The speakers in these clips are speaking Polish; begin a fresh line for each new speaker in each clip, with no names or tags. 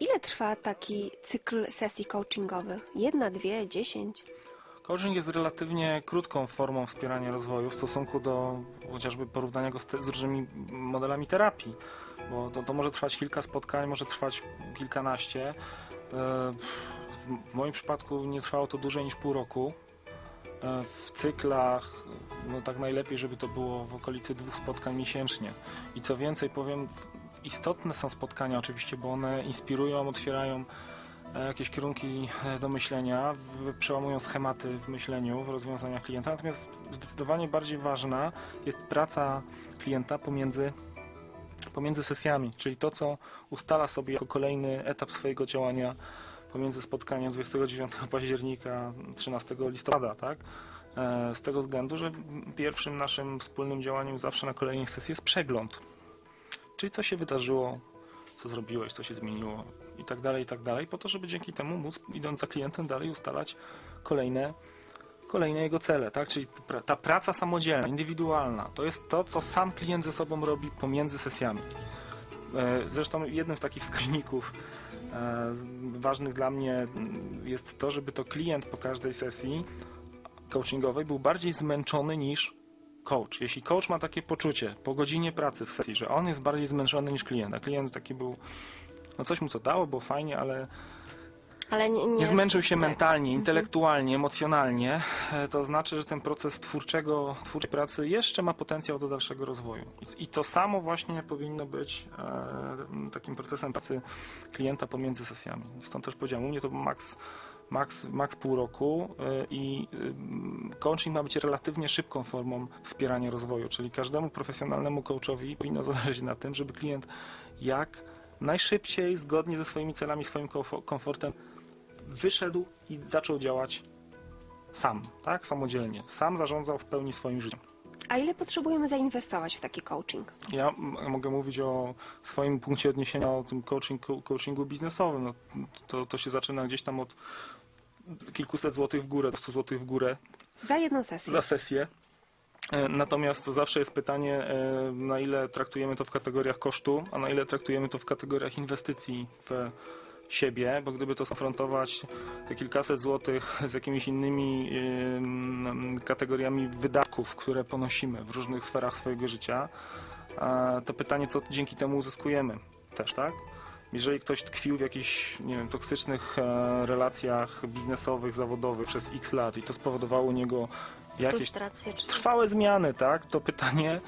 Ile trwa taki cykl sesji coachingowych? Jedna, dwie, dziesięć?
Coaching jest relatywnie krótką formą wspierania rozwoju w stosunku do chociażby porównania go z, te, z różnymi modelami terapii, bo to, to może trwać kilka spotkań, może trwać kilkanaście. E, W moim przypadku nie trwało to dłużej niż pół roku. E, W cyklach, no tak najlepiej, żeby to było w okolicy dwóch spotkań miesięcznie. I co więcej, powiem, istotne są spotkania oczywiście, bo one inspirują, otwierają e, jakieś kierunki e, do myślenia, przełamują schematy w myśleniu, w rozwiązaniach klienta. Natomiast zdecydowanie bardziej ważna jest praca klienta pomiędzy, pomiędzy sesjami, czyli to, co ustala sobie jako kolejny etap swojego działania pomiędzy spotkaniem 29 października 13 listopada, tak? E, Z tego względu, że pierwszym naszym wspólnym działaniem zawsze na kolejnej sesji jest przegląd. Czyli co się wydarzyło, co zrobiłeś, co się zmieniło i tak dalej, i tak dalej, po to, żeby dzięki temu móc, idąc za klientem dalej, ustalać kolejne, kolejne jego cele, tak? Czyli ta praca samodzielna, indywidualna, to jest to, co sam klient ze sobą robi pomiędzy sesjami. E, Zresztą jednym z takich wskaźników e, ważnych dla mnie jest to, żeby to klient po każdej sesji coachingowej był bardziej zmęczony niż coach. Jeśli coach ma takie poczucie po godzinie pracy w sesji, że on jest bardziej zmęczony niż klient, a klient taki był, no coś mu to dało, było fajnie, ale
Ale nie, nie,
zmęczył się
tak.
mentalnie, intelektualnie, emocjonalnie, e, to znaczy, że ten proces twórczego, twórczej pracy jeszcze ma potencjał do dalszego rozwoju. I, to samo właśnie powinno być e, takim procesem pracy klienta pomiędzy sesjami. Stąd też powiedziałem, u mnie to max, max, max pół roku e, i coaching ma być relatywnie szybką formą wspierania rozwoju, czyli każdemu profesjonalnemu coachowi powinno zależeć na tym, żeby klient jak najszybciej, zgodnie ze swoimi celami, swoim komfo- komfortem wyszedł i zaczął działać sam, tak? Samodzielnie. Sam zarządzał w pełni swoim życiem.
A ile potrzebujemy zainwestować w taki coaching?
Ja mogę mówić o swoim punkcie odniesienia, o tym coaching, co- coachingu biznesowym. No, to, to się zaczyna gdzieś tam od kilkuset złotych w górę, 100 złotych w górę
Za jedną sesję.
za sesję. E, Natomiast to zawsze jest pytanie, e, na ile traktujemy to w kategoriach kosztu, a na ile traktujemy to w kategoriach inwestycji w siebie, bo gdyby to skonfrontować te kilkaset złotych z jakimiś innymi kategoriami wydatków, które ponosimy w różnych sferach swojego życia, to pytanie, co dzięki temu uzyskujemy też, tak? Jeżeli ktoś tkwił w jakichś, nie wiem, toksycznych e, relacjach biznesowych, zawodowych przez x lat i to spowodowało u niego jakieś
czy...
trwałe zmiany, tak? To pytanie,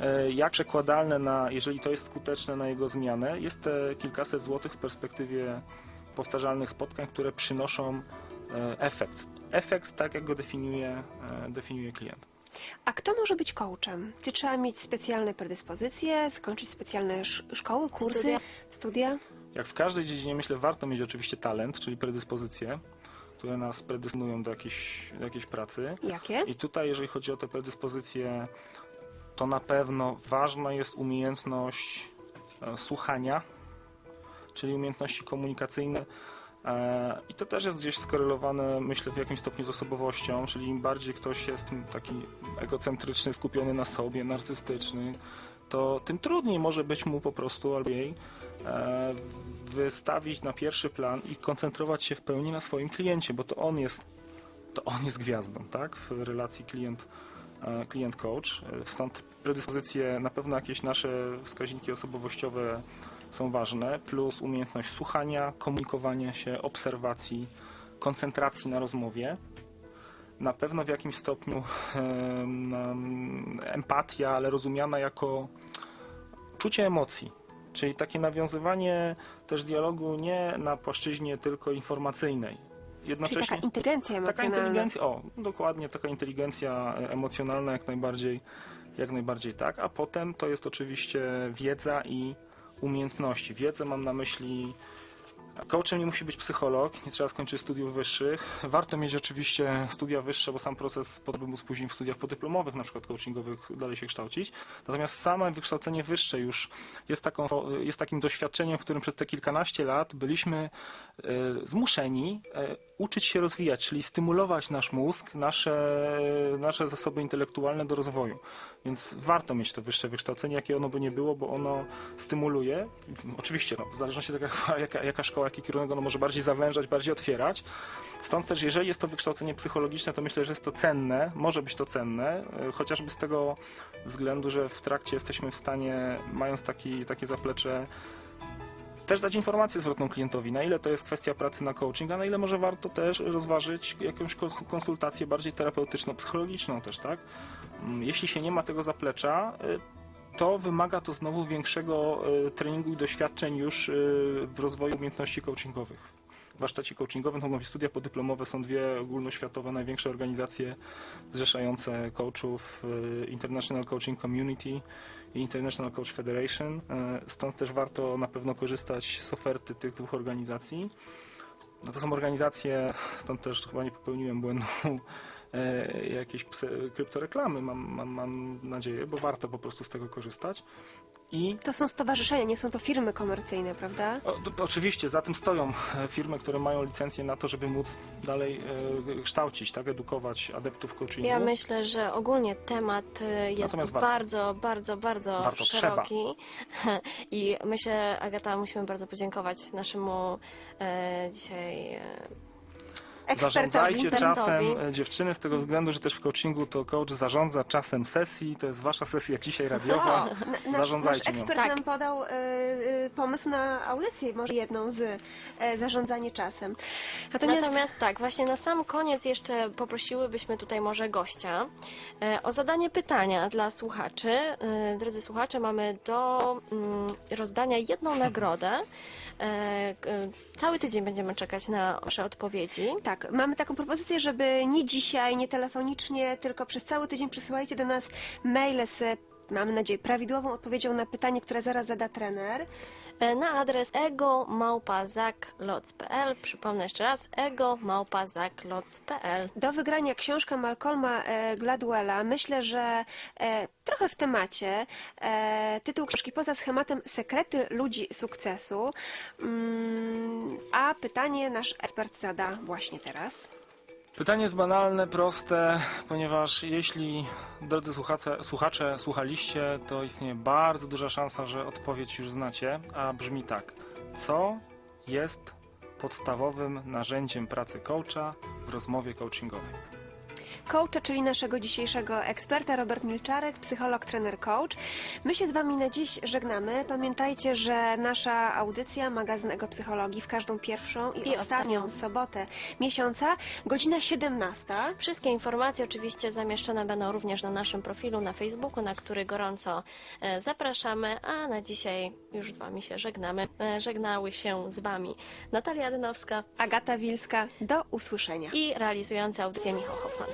e, jak przekładalne na, jeżeli to jest skuteczne na jego zmianę, jest te kilkaset złotych w perspektywie powtarzalnych spotkań, które przynoszą e, efekt. Efekt, tak jak go definiuje, e, definiuje klient.
A kto może być coachem? Czy trzeba mieć specjalne predyspozycje, skończyć specjalne sz- szkoły, kursy,
Studia?
studia?
Jak w każdej dziedzinie, myślę, warto mieć oczywiście talent, czyli predyspozycje, które nas predestynują do jakiejś, do jakiejś pracy.
Jakie?
I tutaj, jeżeli chodzi o te predyspozycje, to na pewno ważna jest umiejętność e, słuchania, czyli umiejętności komunikacyjne. E, I to też jest gdzieś skorelowane, myślę, w jakimś stopniu z osobowością, czyli im bardziej ktoś jest taki egocentryczny, skupiony na sobie, narcystyczny, to tym trudniej może być mu po prostu albo jej wystawić na pierwszy plan i koncentrować się w pełni na swoim kliencie, bo to on jest to on jest gwiazdą, tak? W relacji klient, e, klient coach. E, Stąd predyspozycje, na pewno jakieś nasze wskaźniki osobowościowe są ważne, plus umiejętność słuchania, komunikowania się, obserwacji, koncentracji na rozmowie. Na pewno w jakimś stopniu em, em, empatia, ale rozumiana jako czucie emocji. Czyli takie nawiązywanie też dialogu nie na płaszczyźnie tylko informacyjnej.
Czyli
Jednocześnie
taka inteligencja
taka
emocjonalna.
inteligencja, o, dokładnie, taka inteligencja e, emocjonalna jak najbardziej, jak najbardziej tak, a potem to jest oczywiście wiedza i umiejętności. Wiedzę mam na myśli Coachem nie musi być psycholog, nie trzeba skończyć studiów wyższych. Warto mieć oczywiście studia wyższe, bo sam proces po to, by móc później w studiach podyplomowych, na przykład coachingowych, dalej się kształcić. Natomiast same wykształcenie wyższe już jest, taką, jest takim doświadczeniem, w którym przez te kilkanaście lat byliśmy e, zmuszeni e, uczyć się rozwijać, czyli stymulować nasz mózg, nasze, nasze zasoby intelektualne do rozwoju. Więc warto mieć to wyższe wykształcenie, jakie ono by nie było, bo ono stymuluje. Oczywiście, no, w zależności od tego, jaka, jaka, jaka jaki kierunek, ono może bardziej zawężać, bardziej otwierać. Stąd też, jeżeli jest to wykształcenie psychologiczne, to myślę, że jest to cenne, może być to cenne, e, chociażby z tego względu, że w trakcie jesteśmy w stanie, mając taki, takie zaplecze, też dać informację zwrotną klientowi, na ile to jest kwestia pracy na coaching, a na ile może warto też rozważyć jakąś kons- konsultację bardziej terapeutyczno-psychologiczną też, tak? Mm, Jeśli się nie ma tego zaplecza, y, to wymaga to znowu większego y, treningu i doświadczeń już y, w rozwoju umiejętności coachingowych. W warsztacie coachingowym to być studia podyplomowe, są dwie ogólnoświatowe, największe organizacje zrzeszające coachów, y, International Coaching Community i International Coach Federation. Stąd też warto na pewno korzystać z oferty tych dwóch organizacji. No to są organizacje, stąd też chyba nie popełniłem błędu e, jakiejś psy- kryptoreklamy, mam, mam, mam nadzieję, bo warto po prostu z tego korzystać. I
To są stowarzyszenia, nie są to firmy komercyjne, prawda?
o, to, oczywiście za tym stoją e, firmy, które mają licencję na to, żeby móc dalej e, kształcić, tak, edukować adeptów coachingu.
Ja myślę, że ogólnie temat y, jest bardzo, bardzo, bardzo
Warto,
szeroki. I myślę, Agata, musimy bardzo podziękować naszemu e, dzisiaj e.
Zarządzajcie czasem e, dziewczyny z tego względu, że też w coachingu to coach zarządza czasem sesji, to jest wasza sesja dzisiaj radiowa.
Na- Nasz, nasz
Zarządzajcie nią.
ekspert
Tak.
nam podał y, y, pomysł na audycję, może jedną z y, zarządzanie czasem. Natomiast,
Natomiast tak, właśnie na sam koniec jeszcze poprosiłybyśmy tutaj może gościa o zadanie pytania dla słuchaczy. Drodzy słuchacze, mamy do mm, rozdania jedną nagrodę. Cały tydzień będziemy czekać na wasze odpowiedzi.
tak, mamy taką propozycję, żeby nie dzisiaj, nie telefonicznie, tylko przez cały tydzień przysyłajcie do nas maile z Mamy nadzieję, prawidłową odpowiedzią na pytanie, które zaraz zada trener.
E, na adres ego.małpazakloc.pl Przypomnę jeszcze raz, ego.małpazakloc.pl
Do wygrania książka Malcolma e, Gladwella. Myślę, że e, trochę w temacie. E, tytuł książki poza schematem Sekrety ludzi sukcesu. Mm, a pytanie nasz ekspert zada właśnie teraz.
Pytanie jest banalne, proste, ponieważ jeśli, drodzy słuchacze, słuchacze, słuchaliście, to istnieje bardzo duża szansa, że odpowiedź już znacie, a brzmi tak. Co jest podstawowym narzędziem pracy coacha w rozmowie coachingowej?
Coacha, czyli naszego dzisiejszego eksperta, Robert Milczarek, psycholog, trener, coach. My się z Wami na dziś żegnamy. Pamiętajcie, że nasza audycja, magazyn Ego Psychologii w każdą pierwszą i,
I
ostatnią
ostatnią.
sobotę miesiąca, godzina 17.
Wszystkie informacje oczywiście zamieszczone będą również na naszym profilu na Facebooku, na który gorąco e, zapraszamy, a na dzisiaj już z Wami się żegnamy. E, Żegnały się z Wami Natalia Dynowska
Agata Wilska, do usłyszenia.
i realizująca audycję Michał Hoffman.